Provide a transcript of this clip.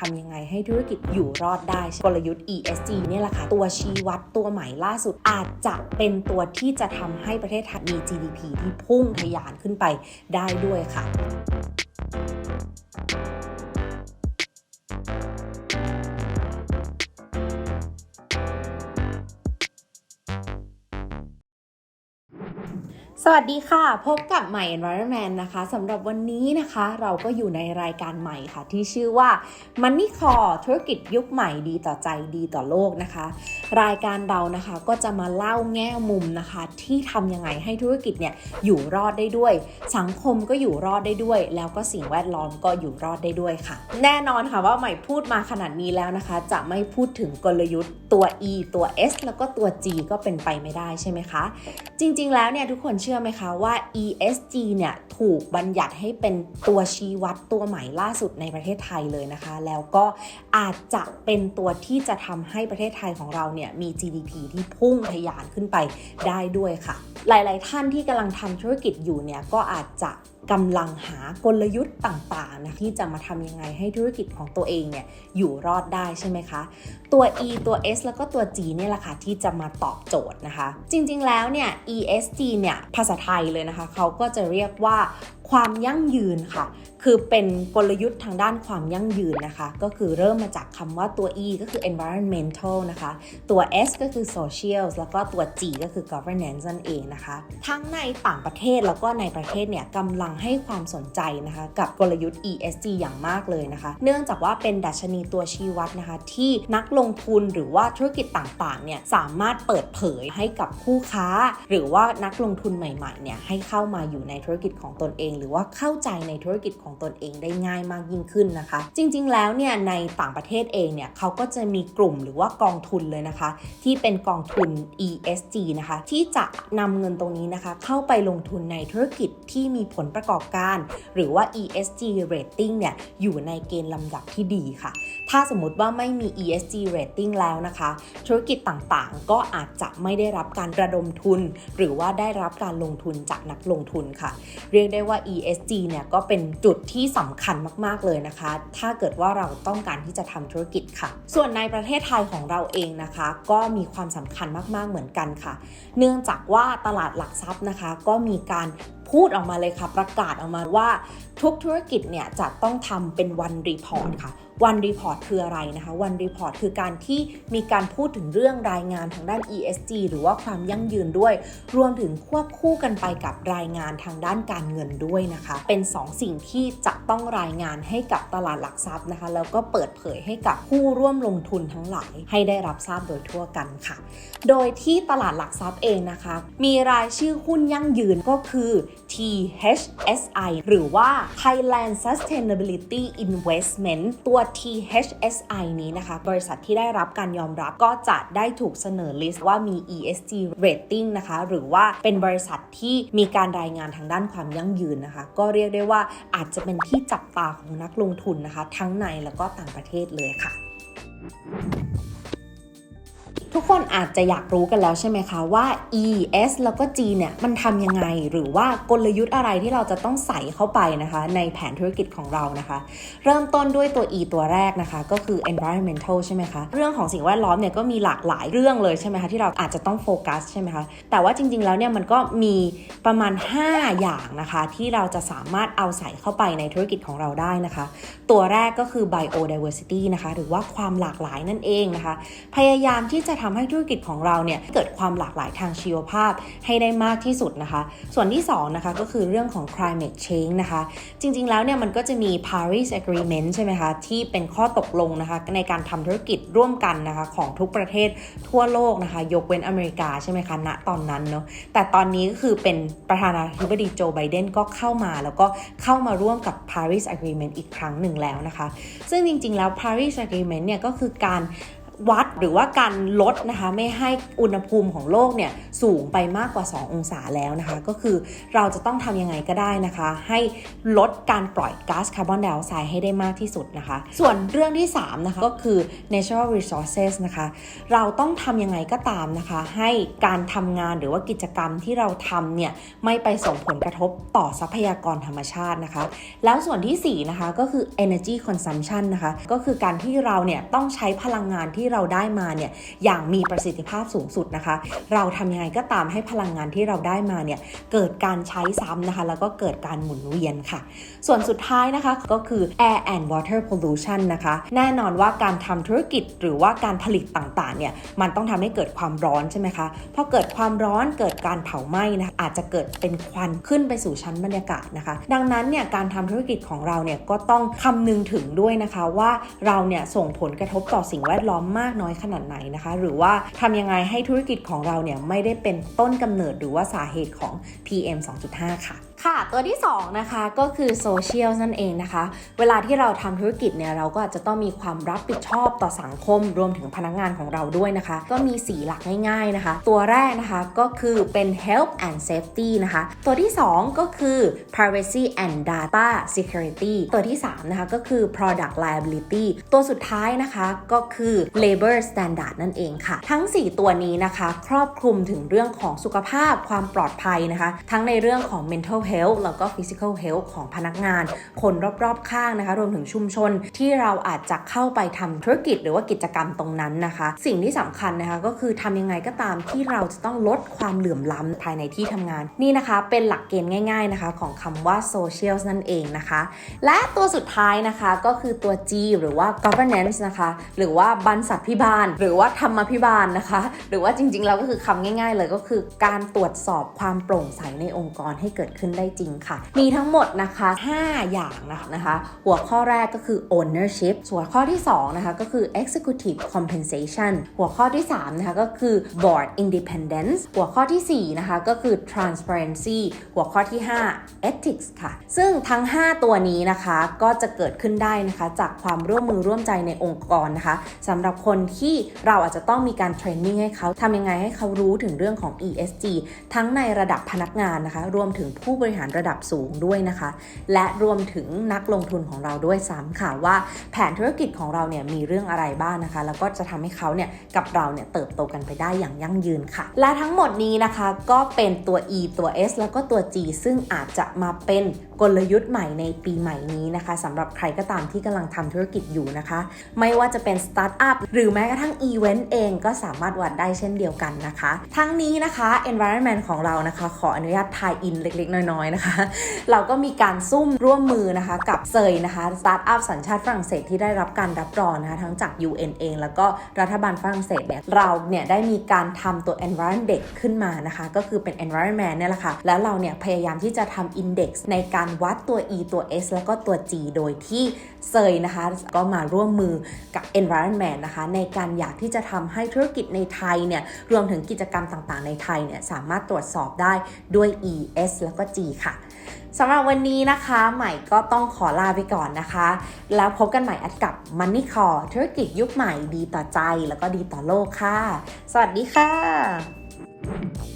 ทำยังไงให้ธุรกิจอยู่รอดได้กลยุทธ์ ESG เนี่ยแหละค่ะ ตัวชี้วัดตัวใหม่ล่าสุดอาจจะเป็นตัวที่จะทำให้ประเทศไทยมี GDP ที่พุ่งทะยานขึ้นไปได้ด้วยค่ะ สวัสดีค่ะ พบกับใหม่ Environment นะคะสำหรับวันนี้นะคะเราก็อยู่ในรายการใหม่ค่ะ ที่ชื่อว่า Money Core ธุรกิจยุคใหม่ดีต่อใจดีต่อโลกนะคะ รายการเรานะคะก็จะมาเล่าแง่มุมนะคะ ที่ทำยังไงให้ธุรกิจเนี่ยอยู่รอดได้ด้วย สังคมก็อยู่รอดได้ด้วย แล้วก็สิ่งแวดล้อมก็อยู่รอดได้ด้วยค่ะ แน่นอนค่ะว่าใหม่พูดมาขนาดนี้แล้วนะคะ จะไม่พูดถึงกลยุทธ์ตัว E ตัว S แล้วก็ตัว G ก็เป็นไปไม่ได้ใช่ไหมคะ จริง ๆ แล้วเนี่ยทุกคนเชื่อไหมคะว่า ESG เนี่ยถูกบัญญัติให้เป็นตัวชี้วัดตัวใหม่ล่าสุดในประเทศไทยเลยนะคะ แล้วก็อาจจะเป็นตัวที่จะทำให้ประเทศไทยของเราเนี่ยมี GDP ที่พุ่งทะยานขึ้นไปได้ด้วยค่ะ หลาย ๆ ท่านที่กำลังทำธุรกิจอยู่เนี่ยก็อาจจะ กำลังหากลยุทธ์ต่างๆนะที่จะมาทำยังไงให้ธุรกิจของตัวเองเนี่ยอยู่รอดได้ใช่ไหมคะ ตัว E ตัว S แล้วก็ตัว G เนี่ยแหละค่ะที่จะมาตอบโจทย์นะคะ จริงๆแล้วเนี่ย ESG เนี่ยภาษาไทยเลยนะคะ เขาก็จะเรียกว่า ความยั่งยืนค่ะ คือเป็นกลยุทธ์ทางด้านความยั่งยืนนะคะ ก็คือเริ่มมาจากคำว่าตัว E ก็คือ environmental นะคะ ตัว S ก็คือ social แล้วก็ตัว G ก็คือ governance นั่นเองนะคะ ทั้งในต่างประเทศแล้วก็ในประเทศเนี่ยกำลังให้ความสนใจนะคะ กับกลยุทธ์ ESG อย่างมากเลยนะคะ เนื่องจากว่าเป็นดัชนีตัวชี้วัดนะคะ ที่นักลงทุนหรือว่าธุรกิจต่างๆเนี่ยสามารถเปิดเผยให้กับคู่ค้า หรือว่านักลงทุนใหม่ๆเนี่ยให้เข้ามาอยู่ในธุรกิจของตนเองหรือว่าเข้าใจในธุรกิจของตนเองได้ง่ายมากยิ่งขึ้นนะคะ จริงๆ แล้วเนี่ยในต่างประเทศเองเนี่ยเขาก็จะมีกลุ่มหรือว่ากองทุนเลยนะคะ ที่เป็นกองทุน ESG นะคะ ที่จะนำเงินตรงนี้นะคะ เข้าไปลงทุนในธุรกิจที่มีผลประกอบการ หรือว่า ESG rating เนี่ยอยู่ในเกณฑ์ลำดับที่ดีค่ะถ้าสมมติว่าไม่มี ESG rating แล้วนะคะ ธุรกิจต่างๆ ก็อาจจะไม่ได้รับการระดมทุน หรือว่าได้รับการลงทุนจากนักลงทุนค่ะ เรียกได้ว่า ESG เนี่ยก็เป็นจุดที่สำคัญมากๆเลยนะคะ ถ้าเกิดว่าเราต้องการที่จะทำธุรกิจค่ะ ส่วนในประเทศไทยของเราเองนะคะ ก็มีความสำคัญมากๆเหมือนกันค่ะ เนื่องจากว่าตลาดหลักทรัพย์นะคะ ก็มีการพูดออกมาเลยค่ะ ประกาศออกมาว่าทุกธุรกิจเนี่ยจะต้องทำเป็นวันรีพอร์ตค่ะ วันรีพอร์ตคืออะไรนะคะวันรีพอร์ตคือการที่มีการพูดถึงเรื่องรายงานทางด้าน ESG หรือว่าความยั่งยืนด้วย รวมถึงควบคู่กันไปกับรายงานทางด้านการเงินด้วยนะคะ เป็น2สสิ่งที่จะต้องรายงานให้กับตลาดหลักทรัพย์นะคะแล้วก็เปิดเผยให้กับผู้ร่วมลงทุนทั้งหลายให้ได้รับทราบโดยทั่วกันค่ะ โดยที่ตลาดหลักทรัพย์เองนะคะ มีรายชื่อหุ้นยั่งยืนก็คือ THSI หรือว่า Thailand Sustainability Investment ตัว THSI นี้นะคะ บริษัทที่ได้รับการยอมรับก็จะได้ถูกเสนอลิสต์ว่ามี ESG rating นะคะ หรือว่าเป็นบริษัทที่มีการรายงานทางด้านความยั่งยืนนะคะ ก็เรียกได้ว่าอาจจะเป็นที่จับตาของนักลงทุนนะคะ ทั้งในแล้วก็ต่างประเทศเลยค่ะ ทุกคนอาจจะอยากรู้กันแล้วใช่ไหมคะว่า E S แล้วก็ G เนี่ยมันทำยังไง หรือว่ากลยุทธ์อะไรที่เราจะต้องใส่เข้าไปนะคะ ในแผนธุรกิจของเรานะคะ เริ่มต้นด้วยตัว E ตัวแรกนะคะ ก็คือ environmental ใช่ไหมคะ เรื่องของสิ่งแวดล้อมเนี่ยก็มีหลากหลายเรื่องเลยใช่ไหมคะที่เราอาจจะต้องโฟกัสใช่ไหมคะแต่ว่าจริง ๆ แล้วเนี่ยมันก็มีประมาณ 5 อย่างนะคะ ที่เราจะสามารถเอาใส่เข้าไปในธุรกิจของเราได้นะคะ ตัวแรกก็คือ biodiversity นะคะ หรือว่าความหลากหลายนั่นเองนะคะ พยายามที่จะททำให้ธุรกิจของเราเนี่ยเกิดความหลากหลายทางชีวภาพให้ได้มากที่สุดนะคะ ส่วนที่2นะคะก็คือเรื่องของ climate change นะคะ จริง ๆ แล้วเนี่ยมันก็จะมี Paris Agreement ใช่ไหมคะ ที่เป็นข้อตกลงนะคะ ในการทำธุรกิจร่วมกันนะคะ ของทุกประเทศทั่วโลกนะคะ ยกเว้นอเมริกาใช่ไหมคะณตอนนั้นเนาะแต่ตอนนี้ก็คือเป็นประธานาธิบดีโจไบเดนก็เข้ามา แล้วก็เข้ามาร่วมกับ Paris Agreement อีกครั้งหนึ่งแล้วนะคะ ซึ่งจริง ๆ แล้ว Paris Agreement เนี่ยก็คือการ วัดหรือว่าการลดนะคะไม่ให้อุณหภูมิของโลกเนี่ยสูงไปมากกว่า 2 องศาแล้วนะคะ ก็คือเราจะต้องทำยังไงก็ได้นะคะ ให้ลดการปล่อยก๊าซคาร์บอนไดออกไซด์ให้ได้มากที่สุดนะคะ ส่วนเรื่องที่ 3 นะคะก็คือ natural resources นะคะ เราต้องทำยังไงก็ตามนะคะ ให้การทำงานหรือว่ากิจกรรมที่เราทำเนี่ยไม่ไปส่งผลกระทบต่อทรัพยากรธรรมชาตินะคะ แล้วส่วนทีสี่4 นะคะก็คือ energy consumption นะคะ ก็คือการที่เราเนี่ยต้องใช้พลังงานที่เราได้มาเนี่ยอย่างมีประสิทธิภาพสูงสุดนะคะ เราทำยังไงก็ตามให้พลังงานที่เราได้มาเนี่ยเกิดการใช้ซ้ำนะคะ แล้วก็เกิดการหมุนเวียนค่ะ ส่วนสุดท้ายนะคะก็คือ air and water pollution นะคะ แน่นอนว่าการทำธุรกิจหรือว่าการผลิตต่างๆเนี่ยมันต้องทำให้เกิดความร้อนใช่ไหมคะพอเกิดความร้อนเกิดการเผาไหม้นะคะอาจจะเกิดเป็นควันขึ้นไปสู่ชั้นบรรยากาศนะคะ ดังนั้นเนี่ยการทำธุรกิจของเราเนี่ยก็ต้องคำนึงถึงด้วยนะคะว่าเราเนี่ยส่งผลกระทบต่อสิ่งแวดล้อมมากน้อยขนาดไหนนะคะ หรือว่าทำยังไงให้ธุรกิจของเราเนี่ยไม่ได้เป็นต้นกำเนิดหรือว่าสาเหตุของ PM 2.5 ค่ะ ค่ะตัวที่2นะคะก็คือโซเชียลนั่นเองนะคะ เวลาที่เราทำธุรกิจเนี่ยเราก็อาจจะต้องมีความรับผิดชอบต่อสังคมรวมถึงพนักงานของเราด้วยนะคะ ก็มี 4 หลักง่ายๆนะคะ ตัวแรกนะคะก็คือเป็น health and safety นะคะ ตัวที่ 2 ก็คือ privacy and data security ตัวที่ 3 นะคะก็คือ product liability ตัวสุดท้ายนะคะก็คือ labor standard นั่นเองค่ะ ทั้ง 4 ตัวนี้นะคะ ครอบคลุมถึงเรื่องของสุขภาพความปลอดภัยนะคะ ทั้งในเรื่องของ mental health แล้วก็ physical health ของพนักงาน คนรอบๆข้างนะคะ รวมถึงชุมชนที่เราอาจจะเข้าไปทำธุรกิจหรือว่ากิจกรรมตรงนั้นนะคะ สิ่งที่สำคัญนะคะก็คือทำยังไงก็ตามที่เราจะต้องลดความเหลื่อมล้ำภายในที่ทำงาน นี่นะคะเป็นหลักเกณฑ์ง่าย ๆนะคะ ของคำว่า social นั่นเองนะคะ และตัวสุดท้ายนะคะก็คือตัว G หรือว่า governance นะคะหรือว่าบรรษัทพิบาล หรือว่าธรรมพิบาลนะคะ หรือว่าจริงๆแล้วก็คือคำง่าย ๆ เลยก็คือการตรวจสอบความโปร่งใสในองค์กรให้เกิดขึ้นได้จริงค่ะ มีทั้งหมดนะคะ 5 อย่างนะคะ หัวข้อแรกก็คือ ownership ส่วนข้อที่ 2 นะคะ ก็คือ executive compensation หัวข้อที่ 3 นะคะ ก็คือ board independence หัวข้อทีสี่ 4 นะคะ ก็คือ transparency หัวข้อที่ 5 ethics ค่ะ ซึ่งทั้ง 5 ตัวนี้นะคะ ก็จะเกิดขึ้นได้นะคะ จากความร่วมมือร่วมใจในองค์กรนะคะสำหรับคนที่เราอาจจะต้องมีการเทรนนิ่งให้เขาทำยังไงให้เขารู้ถึงเรื่องของ ESG ทั้งในระดับพนักงานนะคะ รวมถึงผู้บริหารระดับสูงด้วยนะคะ และรวมถึงนักลงทุนของเราด้วยซ้ำค่ะว่าแผนธุรกิจของเราเนี่ยมีเรื่องอะไรบ้างนะคะ แล้วก็จะทำให้เขาเนี่ยกับเราเนี่ยเติบโตกันไปได้อย่างยั่งยืนค่ะ และทั้งหมดนี้นะคะก็เป็นตัว E ตัว S แล้วก็ตัว G ซึ่งอาจจะมาเป็น กลยุทธ์ใหม่ในปีใหม่นี้นะคะสำหรับใครก็ตามที่กำลังทำธุรกิจอยู่นะคะ ไม่ว่าจะเป็นสตาร์ทอัพหรือแม้กระทั่งอีเวนต์เองก็สามารถวัดได้เช่นเดียวกันนะคะ ทั้งนี้นะคะ environment ของเรานะคะ ขออนุญาตทายอินเล็กๆ น้อยๆนะคะ เราก็มีการซุ่มร่วมมือนะคะ กับเซยนะคะสตาร์ทอัพสัญชาติฝรั่งเศสที่ได้รับการรับรองนะคะทั้งจาก UN เองแล้วก็รัฐบาลฝรั่งเศสเนี่ยเราเนี่ยได้มีการทำตัว environment เด็กขึ้นมานะคะ ก็คือเป็น environment เนี่ยแหละค่ะแล้วเราเนี่ยพยายามที่จะทำ index ในการวัดตัว E ตัว S แล้วก็ตัว G โดยที่เซยนะคะ ก็มาร่วมมือกับ environment นะคะ ในการอยากที่จะทำให้ธุรกิจในไทยเนี่ย รวมถึงกิจกรรมต่างๆ ในไทยเนี่ย สามารถตรวจสอบได้ด้วย E S แล้วก็ G ค่ะสำหรับวันนี้นะคะ ใหม่ก็ต้องขอลาไปก่อนนะคะ แล้วพบกันใหม่อัดกับ Money Call ธุรกิจยุคใหม่ดีต่อใจแล้วก็ดีต่อโลกค่ะ สวัสดีค่ะ